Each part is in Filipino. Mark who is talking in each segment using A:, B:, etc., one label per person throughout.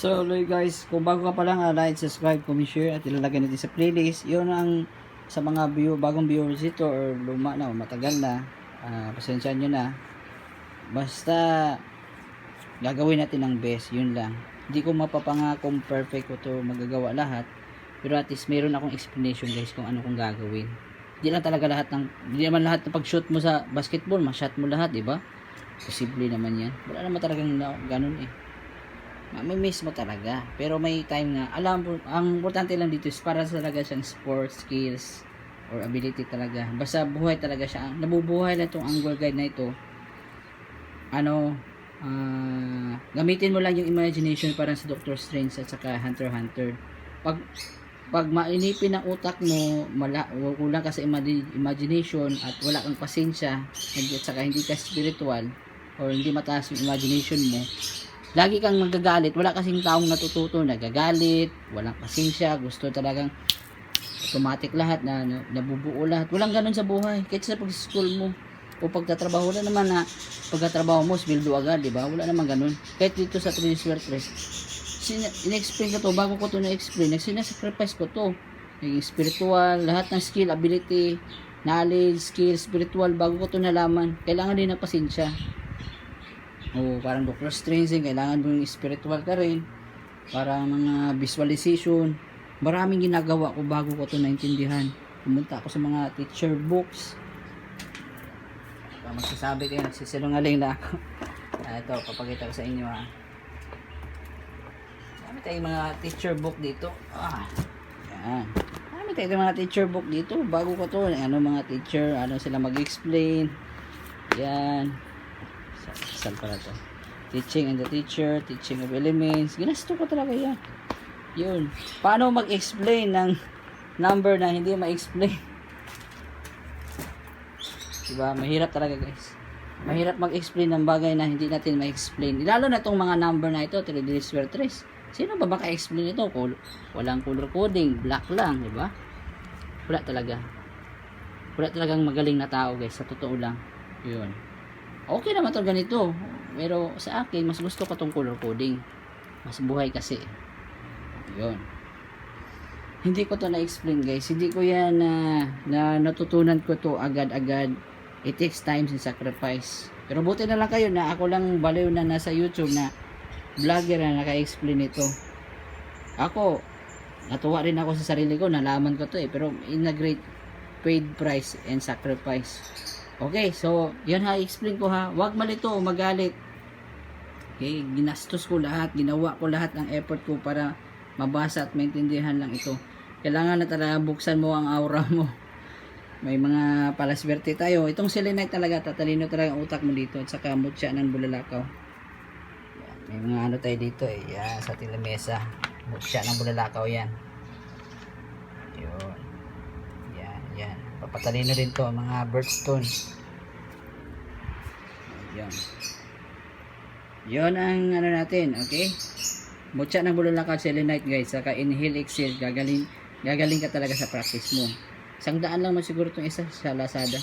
A: So, hello guys, kung bago ka pa lang, uh, like, subscribe, comment, share, at ilalagay natin sa playlist. Yun ang sa mga view, bagong viewers dito or luma na o matagal na, uh, pasensya nyo na. Basta, gagawin natin ang best, yun lang. Hindi ko mapapangakong perfect ko to magagawa lahat. Pero at least meron akong explanation guys kung ano kong gagawin. Hindi lang talaga lahat ng, hindi naman lahat ng pag-shoot mo sa basketball, ma-shot mo lahat, di ba? Posible naman yan. Wala naman talagang ganun eh mamimiss mo talaga. Pero may time na, alam mo, ang importante lang dito is para talaga siyang sports skills or ability talaga. Basta buhay talaga siya. Nabubuhay lang itong angle guide na ito. Ano, ah, gamitin mo lang yung imagination parang sa Doctor Strange at saka Hunter x Hunter. Pag pag mainipin ang utak mo, mala, kulang ka sa imagi- imagination at wala kang pasensya at saka hindi ka spiritual or hindi mataas yung imagination mo, lagi kang magagalit. Wala kasing taong natututo, nagagalit, walang pasensya, gusto talagang automatic lahat na, na nabubuo lahat. Walang ganun sa buhay. Kahit sa pag-school mo o pagtatrabaho wala naman na pagtatrabaho mo, sweldo agad, di ba? Wala naman ganun. Kahit dito sa Trinity Press, in-explain ko to, bago ko to na-explain, sinasacrifice ko to. Yung spiritual, lahat ng skill, ability, knowledge, skill, spiritual, bago ko to nalaman, kailangan din ng pasensya. O parang Doctor Strange, din, kailangan mo yung spiritual ka rin. Parang mga visualization. Maraming ginagawa ko bago ko to naintindihan. Pumunta ako sa mga teacher books. Magsasabi kayo, nagsisilungaling na ako. Ah, ito, papakita ko sa inyo ha. Dami tayong mga teacher book dito. Ah, yan. Dami tayong mga teacher book dito. Bago ko to, ano mga teacher, ano sila mag-explain. Yan. Sa- Saan pala to? Teaching and the teacher, teaching of elements. Ginasto ko talaga yan. Yun. Paano mag-explain ng number na hindi ma-explain? Diba? Mahirap talaga guys. Mahirap mag-explain ng bagay na hindi natin ma-explain. Lalo na itong mga number na ito, 3 d square 3. Sino ba maka-explain ito? Kul- Walang color coding, black lang, di ba? Wala talaga. Wala talagang magaling na tao guys, sa totoo lang. Yun okay naman to ganito. Pero sa akin, mas gusto ko tong color coding. Mas buhay kasi. Yun. Hindi ko to na-explain guys. Hindi ko yan na, na natutunan ko to agad-agad. It takes time and sacrifice. Pero buti na lang kayo na ako lang baliw na nasa YouTube na vlogger na naka-explain ito. Ako, natuwa rin ako sa sarili ko. Nalaman ko to eh. Pero in a great paid price and sacrifice. Okay, so, yan ha, explain ko ha. Huwag malito magalit. Okay, ginastos ko lahat, ginawa ko lahat ng effort ko para mabasa at maintindihan lang ito. Kailangan na talaga buksan mo ang aura mo. May mga palaswerte tayo. Itong selenite talaga, tatalino talaga ang utak mo dito at saka mutya ng bulalakaw. Yan, may mga ano tayo dito eh. Yan, sa tilamesa. Mutya ng bulalakaw yan. Yun. Papatalino din to, mga birthstone. Yan. Yon ang ano natin, okay? Mutya ng bulalakaw selenite guys, saka inhale exhale, gagaling gagaling ka talaga sa practice mo. Isang daan lang mo siguro itong isa sa Lazada.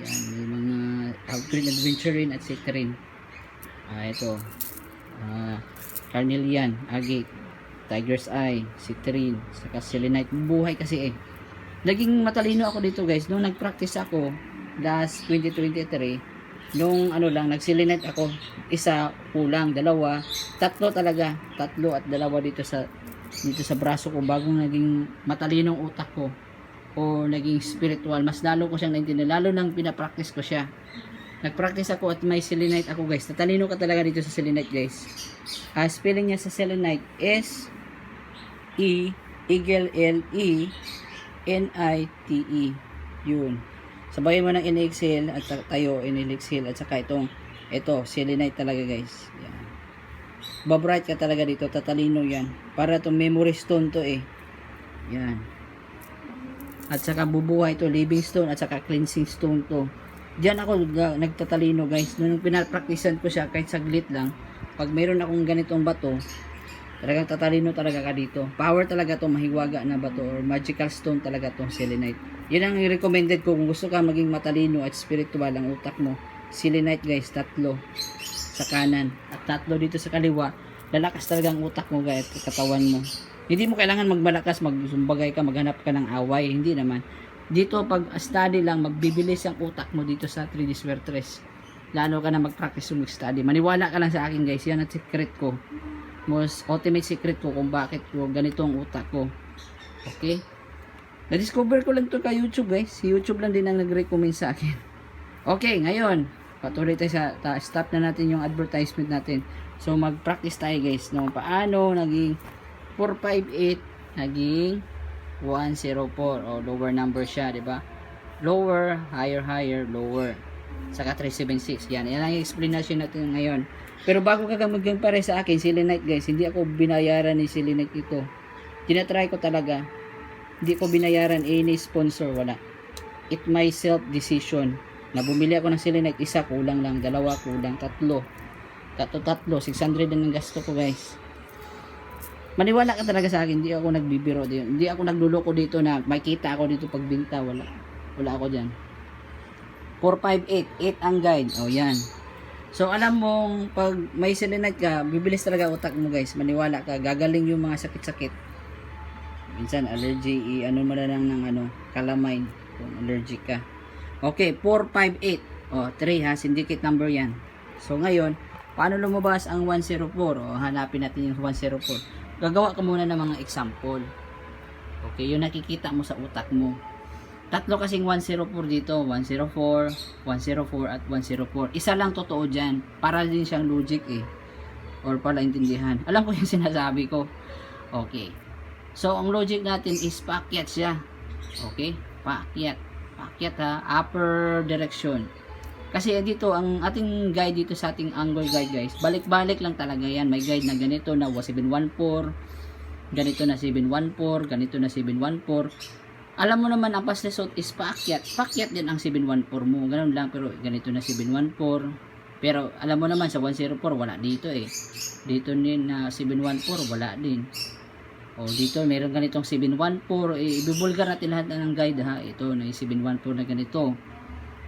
A: Yan, may mga Green Adventuring at Citrine. Ah, ito. Ah, Carnelian, Agate, Tiger's Eye, Citrine, saka Selenite. Buhay kasi eh. Naging matalino ako dito guys. Nung nag-practice ako last 2023, nung ano lang, nag-selenite ako, isa, kulang, dalawa, tatlo talaga, tatlo at dalawa dito sa dito sa braso ko bagong naging matalinong utak ko o naging spiritual. Mas lalo ko siyang naintindihan lalo nang pinapractice ko siya. Nagpractice ako at may selenite ako guys. Tatalino ka talaga dito sa selenite guys. Uh, spelling niya sa selenite S E Eagle L E N I T E. Yun. Sabayan mo ng in-exhale at tayo in-exhale at saka itong ito selenite talaga guys. Yan. Babright ka talaga dito tatalino yan. Para to memory stone to eh. Yan. At saka bubuhay to living stone at saka cleansing stone to. Diyan ako nagtatalino guys. Nung pinapraktisan ko siya kahit saglit lang pag mayroon akong ganitong bato talagang tatalino talaga ka dito power talaga to mahiwaga na bato or magical stone talaga to selenite yun ang recommended ko kung gusto ka maging matalino at spiritual ang utak mo selenite guys tatlo sa kanan at tatlo dito sa kaliwa lalakas talaga ang utak mo guys, katawan mo. Hindi mo kailangan magmalakas, magsumbagay ka, maghanap ka ng away, hindi naman. Dito pag study lang, magbibilis ang utak mo dito sa 3D Square 3. Lalo ka na mag-practice mag-study. Maniwala ka lang sa akin guys, yan ang secret ko. Most ultimate secret ko kung bakit ko ganito ang utak ko. Okay? Na-discover ko lang to kay YouTube guys. Si YouTube lang din ang nag-recommend sa akin. Okay, ngayon, patuloy tayo sa, ta, stop na natin yung advertisement natin. So, mag-practice tayo guys. No, paano naging 458, naging 104 o lower number siya, di ba? Lower, higher, higher, lower. Saka 376. Yan, yan ang explanation natin ngayon. Pero bago ka mag-pare sa akin, Selenite guys, hindi ako binayaran ni Selenite ito. Tinatry ko talaga. Hindi ko binayaran any sponsor, wala. It my self decision. Na bumili ako ng Selenite, isa kulang lang, dalawa kulang, tatlo. Tatlo, tatlo, 600 ang gasto ko guys. Maniwala ka talaga sa akin, hindi ako nagbibiro dito. Hindi ako nagluloko dito na makita ako dito pagbinta, wala. Wala ako diyan. 458, 8 ang guide. Oh, yan. So, alam mong pag may selenite ka, bibilis talaga utak mo guys. Maniwala ka, gagaling yung mga sakit-sakit. Minsan, allergy, ano mo na lang ng ano, calamine kung allergic ka. Okay, 458. Oh, 3 ha, syndicate number yan. So, ngayon, paano lumabas ang 104? O, hanapin natin yung 104 gagawa ka muna ng mga example. Okay, yung nakikita mo sa utak mo. Tatlo kasing 104 dito, 104, 104 at 104. Isa lang totoo dyan. Para din siyang logic eh. Or pala intindihan. Alam ko yung sinasabi ko. Okay. So, ang logic natin is paakyat siya. Okay? Paakyat. Paakyat ha. Upper direction. Kasi dito, ang ating guide dito sa ating angle guide guys, balik-balik lang talaga yan. May guide na ganito na 714, ganito na 714, ganito na 714. Alam mo naman, ang pass result is paakyat. Paakyat din ang 714 mo. Ganun lang, pero ganito na 714. Pero alam mo naman, sa 104, wala dito eh. Dito din na 714, wala din. O dito, meron ganitong 714. Eh, ibibulgar natin lahat ng guide ha. Ito, na 714 na ganito.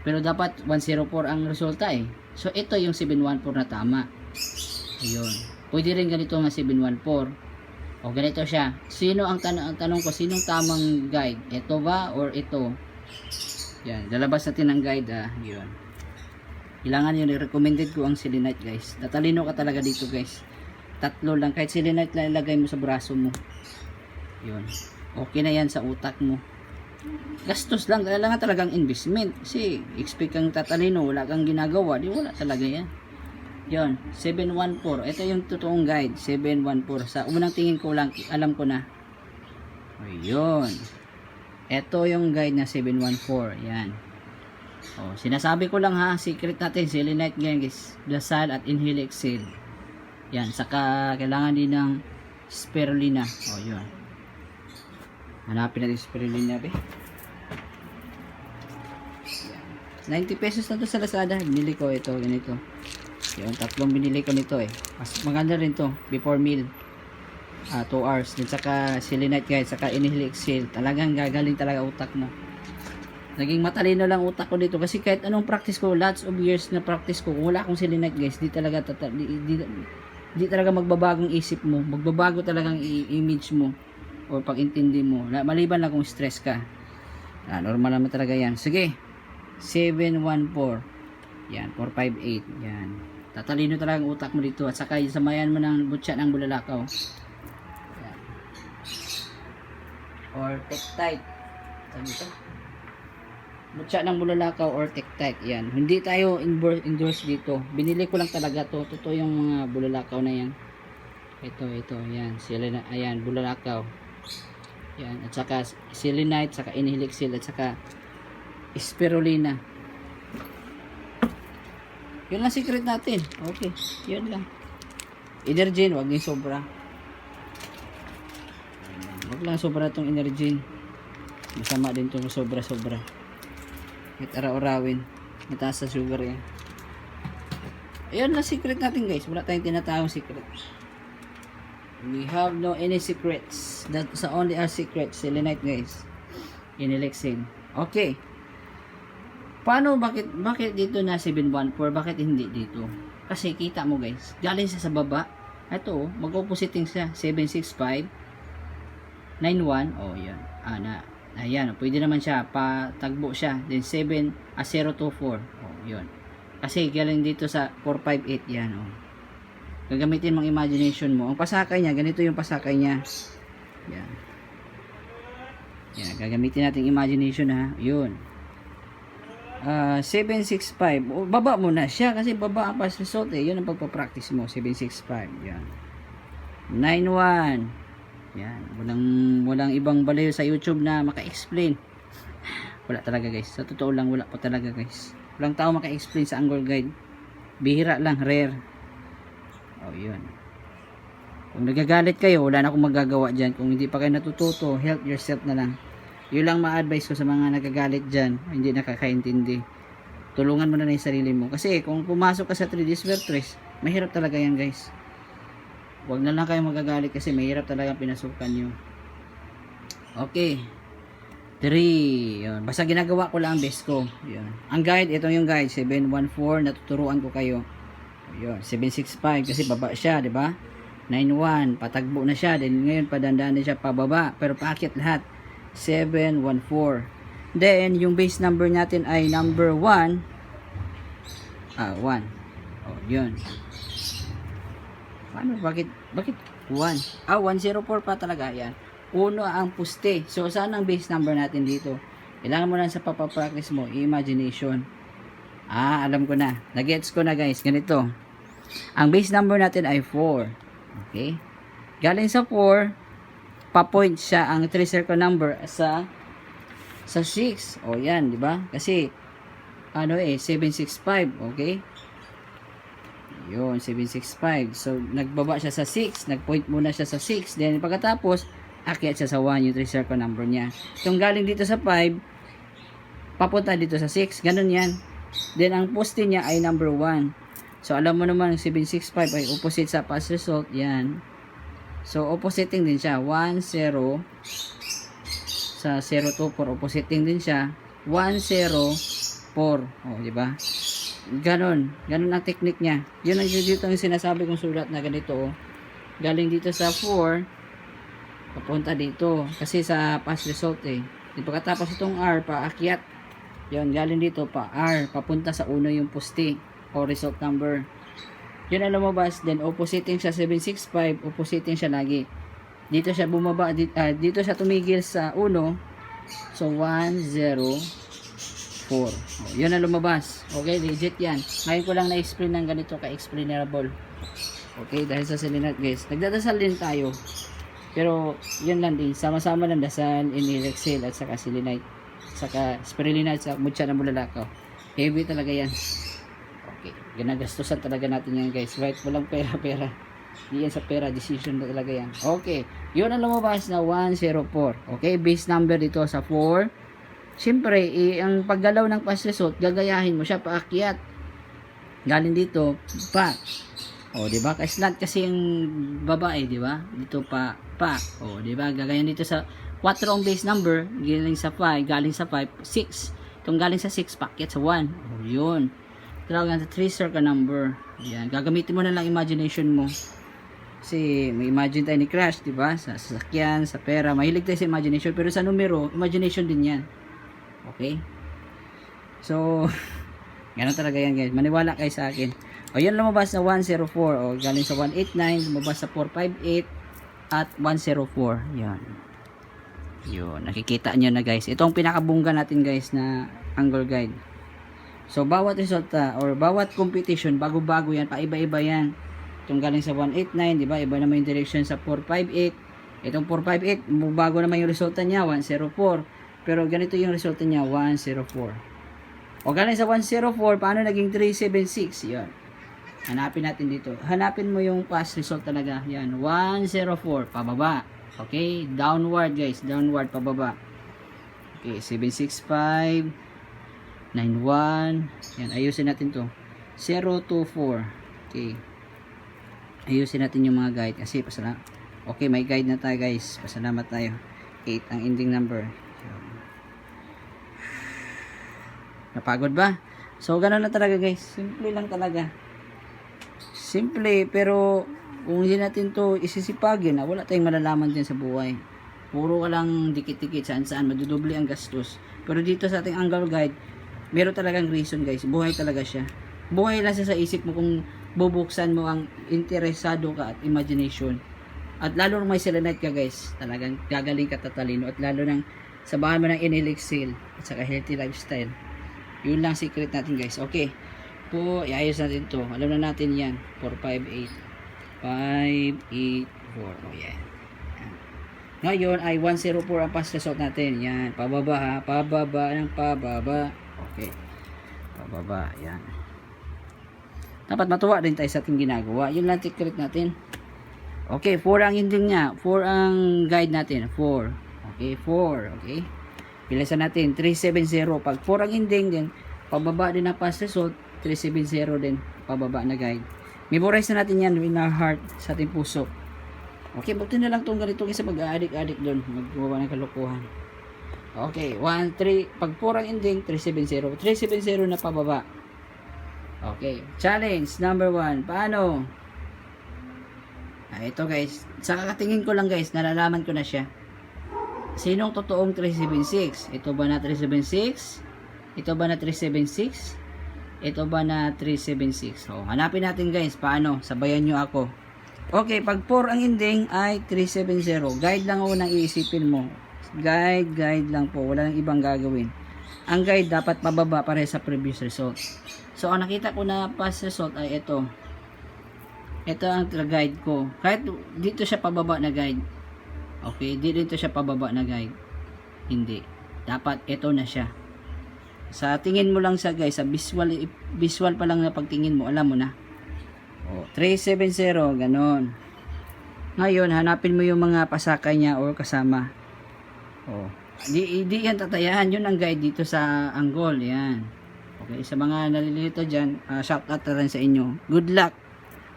A: Pero dapat 104 ang resulta eh. So ito yung 714 na tama. Ayun. Pwede rin ganito nga 714. O ganito siya. Sino ang, tan ang tanong ko, sinong tamang guide? Ito ba or ito? Yan, lalabas natin ang guide ah. Yun. Kailangan yun, recommended ko ang selenite guys. Tatalino ka talaga dito guys. Tatlo lang, kahit selenite lang ilagay mo sa braso mo. Yun. Okay na yan sa utak mo gastos lang kailangan talagang investment kasi expect kang tatalino wala kang ginagawa di wala talaga yan yon 714 ito yung totoong guide 714 sa unang tingin ko lang alam ko na. Ayun. Ito yung guide na 714 yan. Oh, sinasabi ko lang ha secret natin selenite guys dasal at inhale exhale. Yan saka kailangan din ng spirulina. Oh yun. Hanapin natin spirulina, be. Yan. 90 pesos na to sa Lazada. Binili ko ito, ganito. Yung tatlong binili ko nito eh. Mas maganda rin to, before meal. Ah, 2 hours. Din saka selenite guys, saka inhale exhale. Talagang gagaling talaga utak mo. Naging matalino lang utak ko dito kasi kahit anong practice ko, lots of years na practice ko, kung wala akong selenite guys, di talaga di, di, di talaga magbabagong isip mo, magbabago talagang image mo o pag-intindi mo. Maliban lang kung stress ka. Ah, normal naman talaga yan. Sige. 714. Yan. 458. Yan. Tatalino talaga ang utak mo dito. At saka samayan mo ng butya ng bulalakaw. Yan. Or tektite. Sabi ito. Butya ng bulalakaw or tektite. Yan. Hindi tayo endorse, dito. Binili ko lang talaga to. Totoo yung mga bulalakaw na yan. Ito, ito. Yan. Sila ayan. Bulalakaw. Yan, at saka selenite, saka inhilixil, at saka spirulina. Yun lang secret natin. Okay, yun lang. Energen, wag din sobra. Wag lang sobra tong energen. Masama din tong sobra-sobra. Kahit araw-arawin. Mataas sa sugar yan. Ayun lang secret natin guys. Wala tayong tinatawang secret. We have no any secrets. That's only our secret. Selenite guys. Inelexin. Okay. Paano, bakit, bakit dito na 714? Bakit hindi dito? Kasi kita mo guys, galing siya sa baba. Ito, oh, mag-oppositing siya. 765. 91. Oh, yan. Ah, na. Ayan, oh, pwede naman siya. Patagbo siya. Then 7, ah, 024. Oh, yun. Kasi galing dito sa 458. Yan, oh. Gagamitin mong imagination mo. Ang pasakay niya, ganito yung pasakay niya. Yan. Yan, gagamitin natin imagination ha. Yun. Ah, 765. O, baba mo na siya kasi baba ang pass result eh. Yun ang pagpa-practice mo. 765. Yan. 91. Yan. Walang, walang ibang balayo sa YouTube na maka-explain. Wala talaga guys. Sa totoo lang, wala pa talaga guys. Walang tao maka-explain sa angle guide. Bihira lang, rare. Oh, yun. Kung nagagalit kayo, wala na akong magagawa dyan. Kung hindi pa kayo natututo, help yourself na lang. Yun lang ma-advise ko sa mga nagagalit dyan, hindi nakakaintindi. Tulungan mo na lang yung sarili mo. Kasi kung pumasok ka sa 3D Swertres, mahirap talaga yan guys. Huwag na lang kayo magagalit kasi mahirap talaga pinasukan nyo. Okay. 3. Yun. Basta ginagawa ko lang ang best ko. Yun. Ang guide, ito yung guide. 714. Natuturuan ko kayo. Yun. 765 kasi baba siya, di ba? 91. Patagbo na siya. Then ngayon padandaan na siya pababa. Pero paakyat lahat. 714. Then, yung base number natin ay number 1. Ah, 1. Oh, yun. Paano? Bakit? Bakit 1? Ah, 104 pa talaga. Yan. Uno ang puste. So, saan ang base number natin dito? Kailangan mo lang sa papapractice mo, imagination. Ah, alam ko na. Nagets ko na guys. Ganito. Ang base number natin ay 4. Okay? Galing sa 4, pa-point siya ang 3 circle number sa sa 6. O yan, di ba? Kasi ano eh 765, okay? Yun, 765. So nagbaba siya sa 6, nagpoint muna siya sa 6. Then pagkatapos akyat siya sa 1 yung 3 circle number niya. Kung galing dito sa 5, papunta dito sa 6. Ganun yan. Then ang poste niya ay number 1. So alam mo naman 765 ay opposite sa past result. Yan. So, oppositing din siya. 1, 0. Sa 0 to 4, oppositing din siya. 1, 0, 4. O, di ba? Ganon. Ganon ang technique niya. Yun ang dito yung sinasabi kong sulat na ganito. Oh. Galing dito sa 4, papunta dito. Kasi sa past result eh. Di pagkatapos itong R, paakyat. Yun, galing dito pa R, papunta sa uno yung poste o result number. Yun ang lumabas, then oppositing siya 765, oppositing siya lagi. Dito siya bumaba, dito, dito siya tumigil sa 1. So 1, 0, 4. Oh, yun ang lumabas. Okay, legit yan. Ngayon ko lang na-explain ng ganito ka-explainable. Okay, dahil sa selenite guys. Nagdadasal din tayo. Pero, yun lang din. Sama-sama lang dasal, inilexil, at saka selenite. Saka spirulinite sa mutya ng bulalakaw. Heavy talaga yan. Ginagastusan talaga natin yan guys. Right? Walang pera-pera. Hindi yan sa pera. Decision na talaga yan. Okay. Yun ang lumabas na 104. Okay. Base number dito sa 4. Siyempre, eh, ang paggalaw ng pass result, gagayahin mo siya paakyat. Galing dito, pa. O, di ba? Ka-slant kasi yung babae, di ba? Dito pa, pa. O, di ba? Gagayan dito sa 4 ang base number, galing sa 5, galing sa 5, 6. Itong galing sa 6, paakyat sa 1. O, yun tawag sa 3 circle number. Yan, gagamitin mo na lang imagination mo. Kasi may imagine tayo ni Crash, 'di ba? Sa sasakyan, sa pera, mahilig tayo sa imagination, pero sa numero, imagination din 'yan. Okay? So, ganun talaga yan guys. Maniwala kayo sa akin. O yan lumabas na 104. O galing sa 189, lumabas sa 458 at 104. Yan. Yun, nakikita nyo na guys. Ito ang pinakabungga natin guys na angle guide. So, bawat resulta or bawat competition, bago-bago yan, paiba-iba yan. Itong galing sa 189, di ba? Iba naman yung direction sa 458. Itong 458, bago naman yung resulta niya, 104. Pero ganito yung resulta niya, 104. O galing sa 104, paano naging 376? Yan. Hanapin natin dito. Hanapin mo yung past result talaga. Yan, 104, pababa. Okay, downward guys, downward, pababa. Okay, 765, 91. Yan, ayusin natin to. 024. Okay. Ayusin natin yung mga guide kasi pasala. Okay, may guide na tayo guys. Pasalamat tayo. 8 ang ending number. Napagod ba? So, ganun na talaga guys. Simple lang talaga. Simple, pero kung hindi natin to isisipagin, ah, wala tayong malalaman din sa buhay. Puro ka lang dikit-dikit saan saan, madudoble ang gastos. Pero dito sa ating angle guide, meron talagang reason guys. Buhay talaga siya. Buhay lang siya sa isip mo kung bubuksan mo ang interesado ka at imagination. At lalo nung may selenite ka guys, talagang gagaling ka tatalino. At lalo nang sabahan mo ng inelixil at saka healthy lifestyle. Yun lang secret natin guys. Okay. Po, iayos natin to. Alam na natin yan. 4, 5, 8. 5, 8, 4. Oh, yeah. Ngayon ay 104 ang pass result natin. Yan. Pababa ha. Pababa ng pababa. Okay. Pababa. Yan. Dapat matuwa din tayo sa ating ginagawa. Yun lang secret natin. Okay, 4 ang ending niya. 4 ang guide natin. 4. Okay, 4. Okay. Bilisan natin. 370. Pag 4 ang ending din, pababa din ang pass result. 370 din. Pababa na guide. Memorize na natin yan in our heart sa ating puso. Okay, buti na lang itong ganito kasi mag-addict-addict doon. Maggawa ng kalokohan. Okay, 1, 3. Pag 4 ang ending, 370. 370 na pababa. Okay, challenge number 1. Paano? Ah, ito guys. Sa kakatingin ko lang guys, nalalaman ko na siya. Sinong totoong 376? Ito ba na 376? Ito ba na 376? Ito ba na 376? So, hanapin natin guys. Paano? Sabayan nyo ako. Okay, pag 4 ang ending ay 370. Guide lang ako nang iisipin mo. Guide, guide lang po. Wala nang ibang gagawin. Ang guide dapat pababa pare sa previous result. So, ang nakita ko na past result ay ito. Ito ang guide ko. Kahit dito siya pababa na guide. Okay, di dito siya pababa na guide. Hindi. Dapat ito na siya. Sa tingin mo lang sa guys, sa visual visual pa lang na pagtingin mo, alam mo na. Oh, 370, ganon. Ngayon, hanapin mo yung mga pasakay niya or kasama. Oh. Di, di yan tatayahan. Yun ang guide dito sa angle. Yan. Okay, sa mga nalilito dyan, uh, shout out na rin sa inyo. Good luck.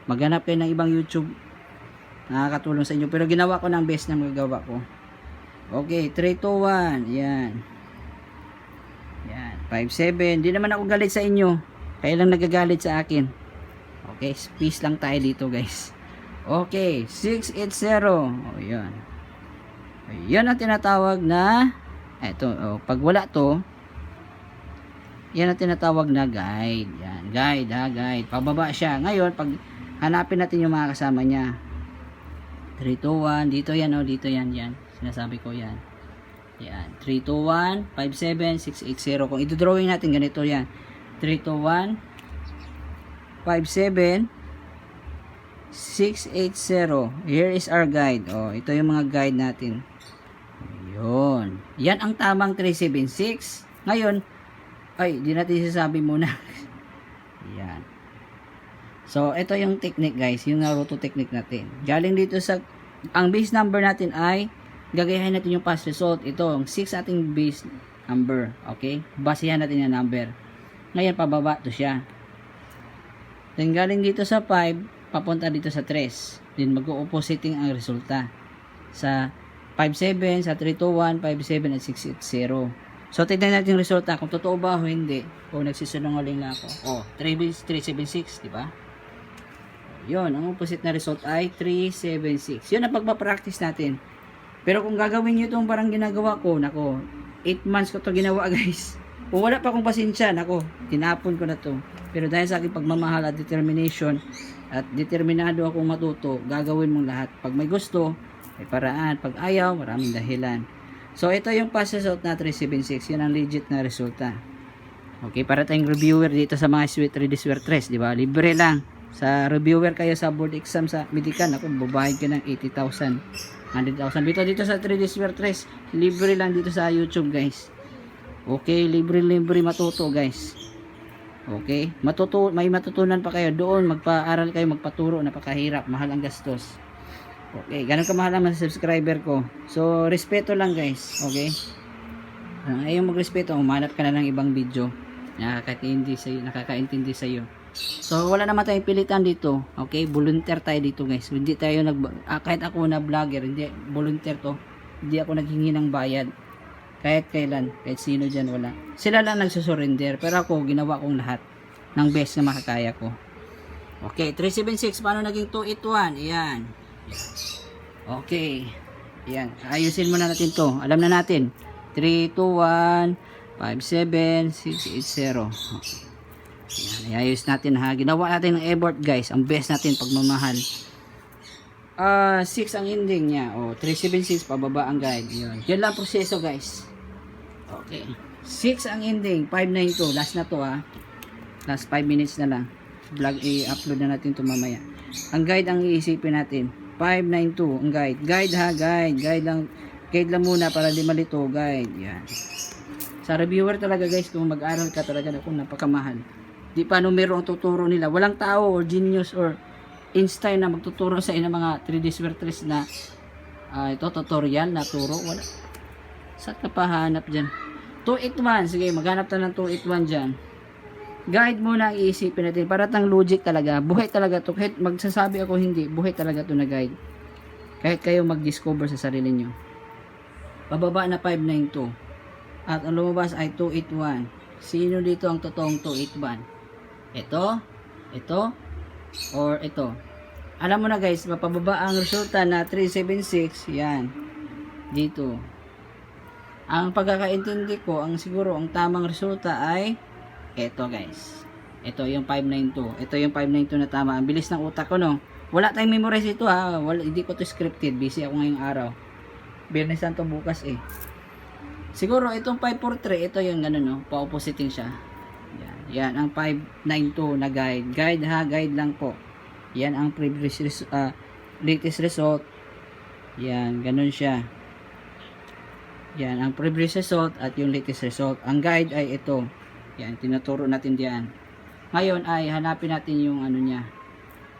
A: Maghanap kayo ng ibang YouTube. Nakakatulong sa inyo. Pero ginawa ko ng best na magagawa ko. Okay, 3, 2, 1. Yan. Yan. 5, 7. Di naman ako galit sa inyo. Kaya lang nagagalit sa akin. Okay, peace lang tayo dito guys. Okay, 680. O, yan. Yan ang tinatawag na eto, oh, pag wala to, yan ang tinatawag na guide. Yan, guide ha, guide. Pababa siya. Ngayon, pag hanapin natin yung mga kasama niya. 3, 2, 1. Dito yan, oh, dito yan, yan. Sinasabi ko yan. Yan. 3, 2, 1, 5, 7, 6, 8, 0. Kung ito-drawing natin, ganito yan. 3, 2, 1, 5, 7, 6, 8, 0. Here is our guide. Oh, ito yung mga guide natin. Yun. Yan ang tamang 376. Ngayon, ay, di natin sasabi muna. Yan. So, ito yung technique guys. Yung Naruto technique natin. Galing dito sa, ang base number natin ay, gagayahin natin yung past result. Ito, ang 6 ating base number. Okay? Basehan natin yung number. Ngayon, pababa to siya. Then, galing dito sa 5, papunta dito sa 3. Then, mag-oppositing ang resulta. Sa 5-7, sa 3-2-1, 5-7, at 6-8-0. So, tignan natin yung resulta. Kung totoo ba o hindi. O, nagsisinungaling na ako. O, 3-7-6, di ba? Yun, ang opposite na result ay 3-7-6. Yun ang pagpapractice natin. Pero kung gagawin nyo itong parang ginagawa ko, nako, 8 months ko to ginawa guys. Kung wala pa akong pasensya, nako, tinapon ko na to. Pero dahil sa aking pagmamahal at determination, at determinado akong matuto, gagawin mong lahat. Pag may gusto, may paraan. Pag ayaw, maraming dahilan. So, ito yung pass result na 376. Yan ang legit na resulta. Okay, para tayong reviewer dito sa mga Sweet Ready Swear 3, di ba? Libre lang. Sa reviewer kayo sa board exam sa medical, ako, babayad ka ng 80,000. 100,000. Dito dito sa 3D Swear 3, libre lang dito sa YouTube, guys. Okay, libre-libre matuto, guys. Okay, matuto may matutunan pa kayo doon, magpaaral kayo, magpaturo, napakahirap, mahal ang gastos. Okay, ganun kamahal ang subscriber ko. So, respeto lang guys. Okay? Kung ayaw magrespeto, umanap ka na ng ibang video. Nakakaintindi sa nakakaintindi sa iyo. So, wala naman tayong pilitan dito. Okay? Volunteer tayo dito guys. Hindi tayo nag ah, kahit ako na vlogger, hindi volunteer to. Hindi ako naghingi ng bayad. Kahit kailan, kahit sino diyan wala. Sila lang nagsusurrender, pero ako ginawa kong lahat ng best na makakaya ko. Okay, 376. Paano naging 281? Ayan. Okay. Ayan. Ayusin muna natin to. Alam na natin. 321 57 680. Ayan. Ayos natin ha. Ginawa natin ng abort guys. Ang best natin pagmamahal. Ah, 6 ang ending niya. O, 376 pababa ang guide. Yun. Yan lang proseso guys. Okay. 6 ang ending. 592. Last na to ha. Last 5 minutes na lang. Vlog i-upload na natin to mamaya. Ang guide ang iisipin natin. 592 ang guide. Guide ha, guide. Guide lang. Guide lang muna para di malito. Guide. Yan. Sa reviewer talaga guys, kung mag-aral ka talaga kung napakamahal. Di pa numero ang tuturo nila. Walang tao or genius or Einstein na magtuturo sa inyo mga 3D Swertres na ah, ito tutorial na turo. Wala. Saan ka pa dyan? 281. Sige, maghanap tayo ng 281 dyan. Guide muna ang iisipin natin. Para tang logic talaga. Buhay talaga to. Kahit magsasabi ako hindi, buhay talaga to na guide. Kahit kayo mag-discover sa sarili nyo. Pababa na 592. At ang lumabas ay 281. Sino dito ang totoong 281? Ito? Ito? Or ito? Alam mo na guys, mapababa ang resulta na 376. Yan. Dito. Ang pagkakaintindi ko, ang siguro ang tamang resulta ay ito guys. Ito yung 592. Ito yung 592 na tama. Ang bilis ng utak ko no. Wala tayong memorize ito ha. Wala, hindi ko to scripted. Busy ako ngayong araw. Biyernes Santo bukas eh. Siguro itong 543, ito yung ganun no. Pa-oppositing siya. Yan. Yan ang 592 na guide. Guide ha, guide lang po. Yan ang previous res- ah, latest result. Yan, ganun siya. Yan, ang previous result at yung latest result. Ang guide ay ito. Yan, tinuturo natin diyan. Ngayon ay hanapin natin yung ano niya.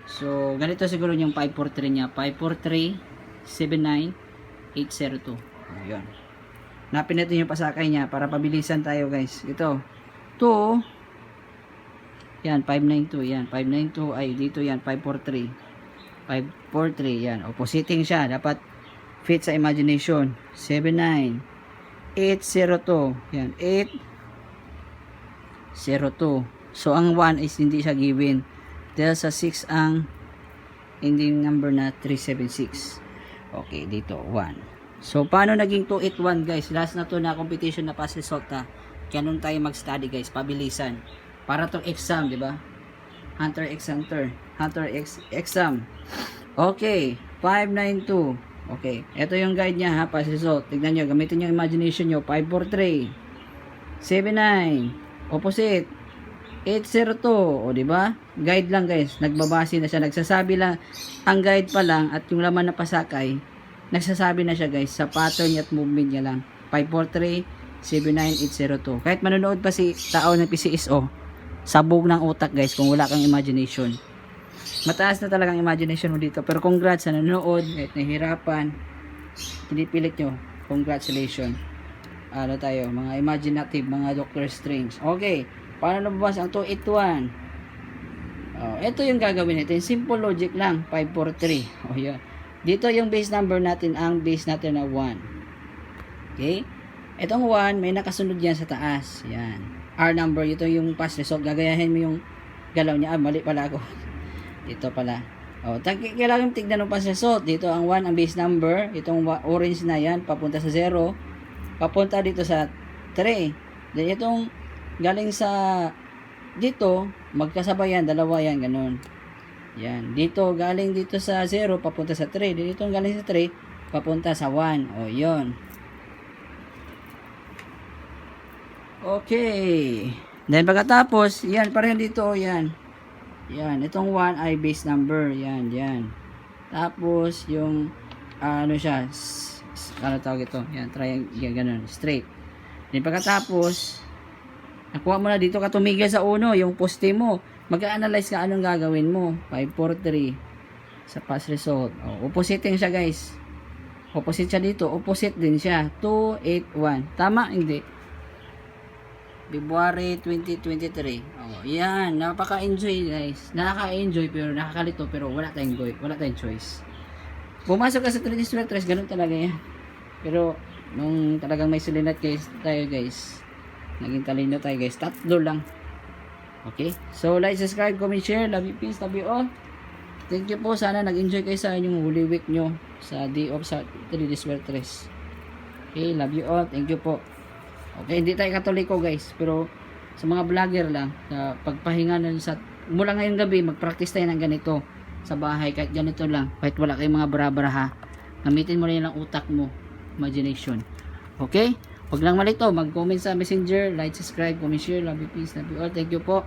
A: So, ganito siguro yung 543 niya. 543-79802. Ayan. Hanapin natin yung pasakay niya para pabilisan tayo guys. Ito. 2. Yan, 592. Yan, 592. Ay, dito yan, 543. 543. Yan, oppositing siya. Dapat fit sa imagination. 79802. Yan, 8. 0.2. So, ang 1 is hindi siya given. Dahil sa 6 ang ending number na 376. Okay, dito 1. So, paano naging 281 guys? Last na to na competition na pass result ha. Kaya nun tayo mag-study guys, pabilisan. Para tong exam, di ba? Hunter X Hunter. Hunter X exam. Okay, 592. Okay, ito yung guide niya ha, pass result. Tignan nyo, gamitin yung imagination nyo. 543. 79. Opposite. 802. O, di ba? Guide lang guys. Nagbabase na siya. Nagsasabi lang, ang guide pa lang at yung laman na pasakay, nagsasabi na siya guys sa pattern at movement niya lang. 543, 79802. Kahit manonood pa si tao ng PCSO, sabog ng utak guys kung wala kang imagination. Mataas na talagang imagination mo dito. Pero congrats sa nanonood, kahit nahihirapan, hindi pilit nyo. Congratulations. Ano tayo, mga imaginative, mga Doctor Strange. Okay, paano lumabas ang 281? Oh, ito yung gagawin natin. Simple logic lang. 543. Oh, yun. Dito yung base number natin, ang base natin na 1. Okay? Itong 1, may nakasunod yan sa taas. Yan. R number, ito yung pass result. Gagayahin mo yung galaw niya. Ah, mali pala ako. Dito pala. Oh, kailangan tignan ng pass result. Dito ang 1, ang base number. Itong orange na yan, papunta sa 0. Papunta dito sa 3. Then itong galing sa dito, magkasabay yan, dalawa yan, ganun. Yan. Dito, galing dito sa 0, papunta sa 3. Dito galing sa 3, papunta sa 1. O, yon. Okay. Then, pagkatapos, yan, pareho dito, yan. Yan, itong 1 ay base number. Yan, yan. Tapos, yung, ah, ano siya, ano tawag ito? Yan, triangle, ganun, straight. Then, pagkatapos, nakuha mo na dito ka tumigil sa uno, yung poste mo. Mag-analyze ka anong gagawin mo. 543 sa pass result. O, oppositing siya, guys. Opposite siya dito. Opposite din siya. 281. Tama? Hindi. February 2023. Oh, yan. Napaka-enjoy, guys. Nakaka-enjoy pero nakakalito pero wala tayong goy. Wala tayong choice. Pumasok ka sa 3D Sweaters, ganun talaga yan. Pero, nung talagang may silinat guys, tayo guys, naging talino tayo guys, tatlo lang. Okay? So, like, subscribe, comment, share. Love you, peace, love you all. Thank you po. Sana nag-enjoy kayo sa inyong Holy Week nyo sa day of sa 3 days were tres. Okay, love you all. Thank you po. Okay, hindi tayo katoliko guys. Pero sa mga vlogger lang, sa pagpahinga na sa mula ngayong gabi, mag-practice tayo ng ganito sa bahay. Kahit ganito lang. Kahit wala kayong mga bra-bra ha. Gamitin mo na yung utak mo. Imagination. Okay? Huwag lang malito. Mag-comment sa messenger. Like, subscribe, comment, share. Love you, peace. Love you all. Thank you po.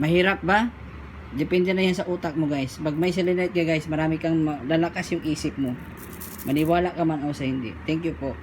A: Mahirap ba? Depende na yan sa utak mo guys. Pag may selenite ka guys, marami kang lalakas yung isip mo. Maniwala ka man o sa hindi. Thank you po.